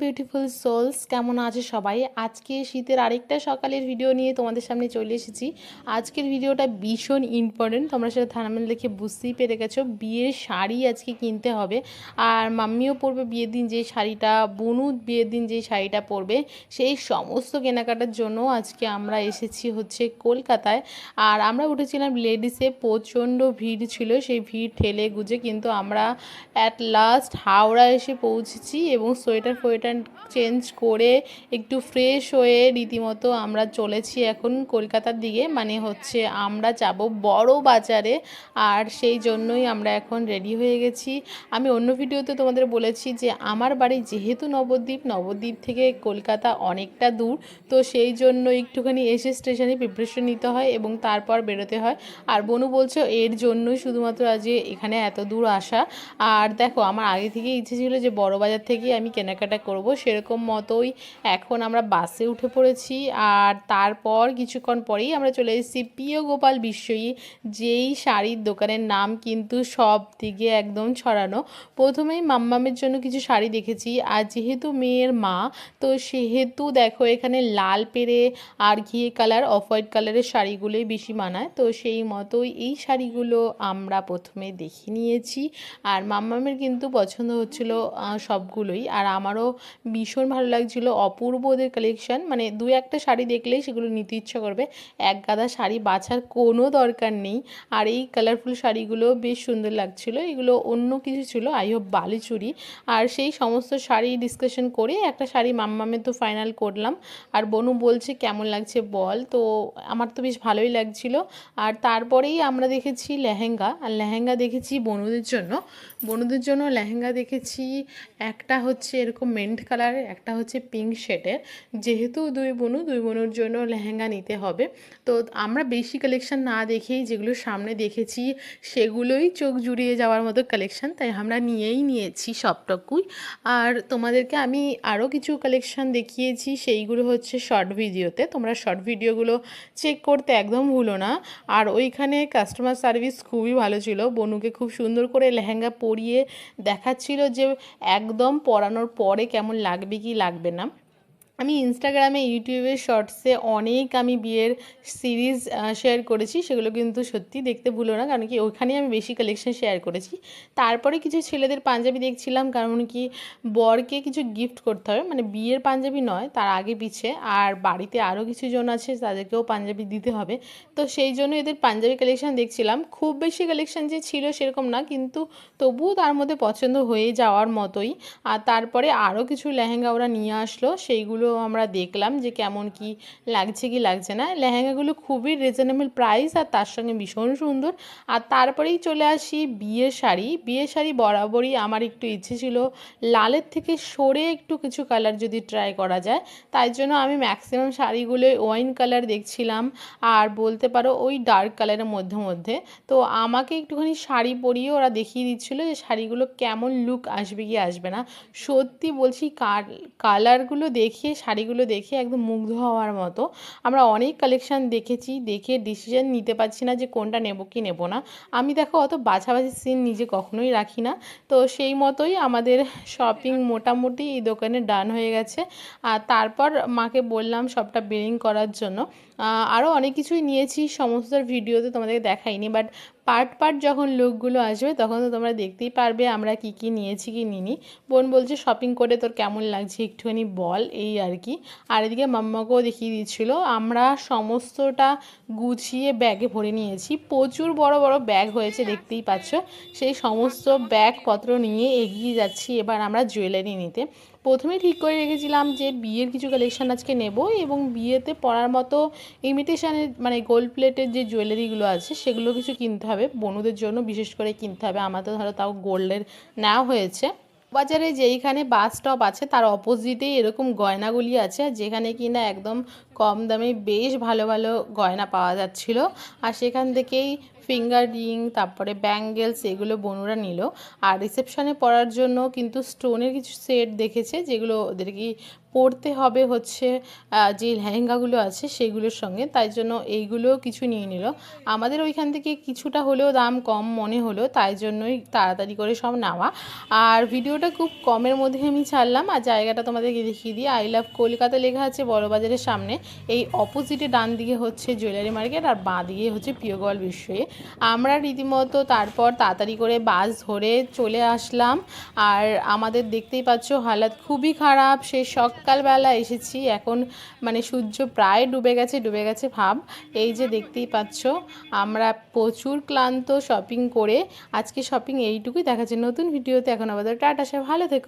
Beautiful sols. কেমন আছে সবাই? আজকে শীতের আরেকটা সকালের ভিডিও নিয়ে তোমাদের সামনে চলে এসেছি। আজকের ভিডিওটা ভীষণ ইম্পর্টেন্ট তোমরা সেটা থানামেল দেখে বুঝতেই পেরে গেছো। বিয়ের শাড়ি আজকে কিনতে হবে। আর মাম্মিও পরবে বিয়ের দিন যে শাড়িটা, বনু বিয়ের দিন যে শাড়িটা পরবে, সেই সমস্ত কেনাকাটার জন্য আজকে আমরা এসেছি হচ্ছে কলকাতায়। আর আমরা উঠেছিলাম লেডিসে প্রচণ্ড ভিড় ছিল। সেই ভিড় ঠেলে গুজে কিন্তু আমরা অ্যাট লাস্ট হাওড়া এসে পৌঁছেছি এবং সোয়েটার চেঞ্জ করে একটু ফ্রেশ হয়ে রীতিমতো আমরা চলেছি এখন কলকাতার দিকে। মানে হচ্ছে আমরা যাব বড় বাজারে আর সেই জন্যই আমরা এখন রেডি হয়ে গেছি। আমি অন্য ভিডিওতে তোমাদের বলেছি যে আমার বাড়ি যেহেতু নবদ্বীপ নবদ্বীপ থেকে কলকাতা অনেকটা দূর, তো সেই জন্য একটুখানি এসে স্টেশনে প্রিপারেশন নিতে হয় এবং তারপর বেরোতে হয়। আর বনু বলছো এর জন্যই শুধুমাত্র আজ এখানে এত দূর আসা। আর দেখো, আমার আগে থেকে ইচ্ছে ছিল যে বড় বাজার থেকেই আমি কেনাকাটা করব সেরকম মতোই এখন আমরা বাসে উঠে পড়েছি। আর তারপর কিছুক্ষণ পরেই আমরা চলে এসেছি প্রিয় গোপাল বিশ্বই যেই শাড়ির দোকানের নাম কিন্তু সব দিকে একদম ছড়ানো। প্রথমেই মাম্মামের জন্য কিছু শাড়ি দেখেছি, আর যেহেতু মেয়ের মা, তো সেহেতু দেখো এখানে লাল পেরে আর ঘিয়ে কালার, অফ হোয়াইট কালারের শাড়িগুলোই বেশি মানায়। তো সেই মতোই এই শাড়িগুলো আমরা প্রথমে দেখে নিয়েছি। আর মাম্মামের কিন্তু পছন্দ হচ্ছিল সবগুলোই। আর আমারও ভীষণ ভালো লাগছিল। অপূর্ব ওদের কালেকশন মানে দু একটা শাড়ি দেখলেই সেগুলো নিতে ইচ্ছা করবে। এক গাদা শাড়ি বাছার কোনো দরকার নেই। আর এই কালারফুল শাড়িগুলো বেশ সুন্দর লাগছিল। এগুলো অন্য কিছু ছিল, আই হোপ বালিচুরি আর সেই সমস্ত শাড়ি ডিসকাশন করে একটা শাড়ি মাম্মামে তো ফাইনাল করলাম। আর বনু বলছে, কেমন লাগছে বল? তো আমার তো বেশ ভালোই লাগছিল। আর তারপরেই আমরা দেখেছি লেহেঙ্গা। আর লেহেঙ্গা দেখেছি বনুদের জন্য। বনুদের জন্য লেহেঙ্গা দেখেছি। একটা হচ্ছে এরকম মেন্ট কালারের একটা হচ্ছে পিঙ্ক শেডের যেহেতু দুই বোনু, দুই বোনুর জন্য লেহেঙ্গা নিতে হবে। তো আমরা বেশি কালেকশন না দেখেই যেগুলো সামনে দেখেছি, সেগুলোই চোখ জুড়িয়ে যাওয়ার মতো কালেকশন তাই আমরা নিয়েই নিয়েছি সবটুকুই। আর তোমাদেরকে আমি আরও কিছু কালেকশন দেখিয়েছি, সেইগুলো হচ্ছে শর্ট ভিডিওতে তোমরা শর্ট ভিডিওগুলো চেক করতে একদম ভুলো না। আর ওইখানে কাস্টমার সার্ভিস খুবই ভালো ছিল। বনুকে খুব সুন্দর করে লেহেঙ্গা পরিয়ে দেখাচ্ছিল যে একদম পরানোর পরে কেমন লাগবে কি লাগবে না। আমি ইনস্টাগ্রামে ইউটিউবে শর্টসে অনেক আমি বিয়ের সিরিজ শেয়ার করেছি, সেগুলো কিন্তু সত্যি দেখতে ভুলো না, কারণ কি ওখানেই আমি বেশি কালেকশন শেয়ার করেছি। তারপরে কিছু ছেলেদের পাঞ্জাবি দেখছিলাম, কারণ কি বরকে কিছু গিফট করতে হবে মানে বিয়ের পাঞ্জাবি নয়, তার আগে পিছে, আর বাড়িতে আরও কিছু জন আছে, তাদেরকেও পাঞ্জাবি দিতে হবে। তো সেই জন্য এদের পাঞ্জাবি কালেকশন দেখছিলাম, খুব বেশি কালেকশন যে ছিল সেরকম না, কিন্তু তবুও তার মধ্যে পছন্দ হয়ে যাওয়ার মতোই। আর তারপরে আরও কিছু লেহেঙ্গা ওরা নিয়ে আসলো, সেইগুলো আমরা দেখলাম যে কেমন কি লাগছে কি লাগছে না। লেহেঙ্গাগুলো খুবই রিজনেবল প্রাইস আর তার সঙ্গে ভীষণ সুন্দর। আর তারপরেই চলে আসি বিয়ের শাড়ি। বিয়ের শাড়ি বরাবরই আমার একটু ইচ্ছে ছিল লালের থেকে সরে একটু কিছু কালার যদি ট্রাই করা যায়। তাই জন্য আমি ম্যাক্সিমাম শাড়িগুলো ওয়াইন কালার দেখছিলাম। আর বলতে পারো ওই ডার্ক কালারের মধ্যে মধ্যে। তো আমাকে একটুখানি শাড়ি পরিয়ে ওরা দেখিয়ে দিচ্ছিল যে শাড়িগুলো কেমন লুক আসবে কি আসবে না। সত্যি বলছি কালারগুলো দেখে শাড়িগুলো দেখে একদম মুগ্ধ হওয়ার মতো। আমরা অনেক কালেকশান দেখেছি, দেখে ডিসিশন নিতে পারছি না যে কোনটা নেব, কি নেব না। আমি দেখো অত বাছাবাছি সিন নিজে কখনোই রাখি না। তো সেই মতোই আমাদের শপিং মোটামুটি এই দোকানে ডান হয়ে গেছে। আর তারপর মাকে বললাম সবটা বেরিং করার জন্য। আরও অনেক কিছুই নিয়েছি সমস্ত ভিডিওতে তোমাদেরকে দেখাইনি বাট পার্ট পার্ট যখন লুকগুলো আসবে, তখন তো তোমরা দেখতেই পারবে আমরা কি কি নিয়েছি, কি নিনি বোন বলছে শপিং করে তোর কেমন লাগছে একটুখানি বল, এই আর কি। আর এদিকে মাম্মাকেও দেখিয়ে দিচ্ছিল, আমরা সমস্তটা গুছিয়ে ব্যাগে ভরে নিয়েছি। প্রচুর বড় বড় ব্যাগ হয়েছে, দেখতেই পাচ্ছ। সেই সমস্ত ব্যাগপত্র নিয়ে এগিয়ে যাচ্ছি, এবার আমরা জুয়েলারি নিতে। প্রথমে ঠিক করে রেখেছিলাম যে বিয়ের কিছু কালেকশান আজকে নেব এবং বিয়েতে পড়ার মতো ইমিটেশানের মানে গোল্ড প্লেটের যে জুয়েলারিগুলো আছে, সেগুলো কিছু কিনতে হবে। বনুদের জন্য বিশেষ করে কিনতে হবে। আমার তো ধরো তাও গোল্ডের নেওয়া হয়েছে। বাজারে যেইখানে বাস স্টপ আছে, তার অপোজিটেই এরকম গয়নাগুলি আছে যেখানে কিনা একদম কম দামে বেশ ভালো ভালো গয়না পাওয়া যাচ্ছিল। আর সেখান থেকেই ফিঙ্গার রিং তারপরে ব্যাঙ্গেলস এগুলো বনুরা নিল। আর রিসেপশনে পরার জন্য কিন্তু স্টোনের কিছু সেট দেখেছে, যেগুলো ওদেরকে পরতে হবে হচ্ছে যে লেহেঙ্গাগুলো আছে সেগুলোর সঙ্গে। তাই জন্য এইগুলো কিছু নিয়ে নিল। আমাদের ওইখান থেকে কিছুটা হলেও দাম কম মনে হলো, তাই জন্যই তাড়াতাড়ি করে সব নেওয়া। আর ভিডিওটা ভিডিওটা খুব কমের মধ্যে আমি ছাড়লাম, আর জায়গাটা তোমাদেরকে দেখিয়ে দিই। আই লাভ কলকাতা লেখা আছে বড়বাজারের সামনে। এই অপোজিটে ডান দিকে হচ্ছে জুয়েলারি মার্কেট আর বাঁ দিকে হচ্ছে প্রিয়গোয়াল বিশ্বয়ে আমরা রীতিমতো তারপর তাড়াতাড়ি করে বাস ধরে চলে আসলাম। আর আমাদের দেখতেই পাচ্ছ, হালাত খুবই খারাপ। সেই সকালবেলা এসেছি, এখন মানে সূর্য প্রায় ডুবে গেছে ডুবে গেছে ভাব। এই যে দেখতেই পাচ্ছ, আমরা প্রচুর ক্লান্ত শপিং করে আজকে শপিং এইটুকুই। দেখাচ্ছে নতুন ভিডিওতে এখন আমাদের টাটা সে ভালো থেকো।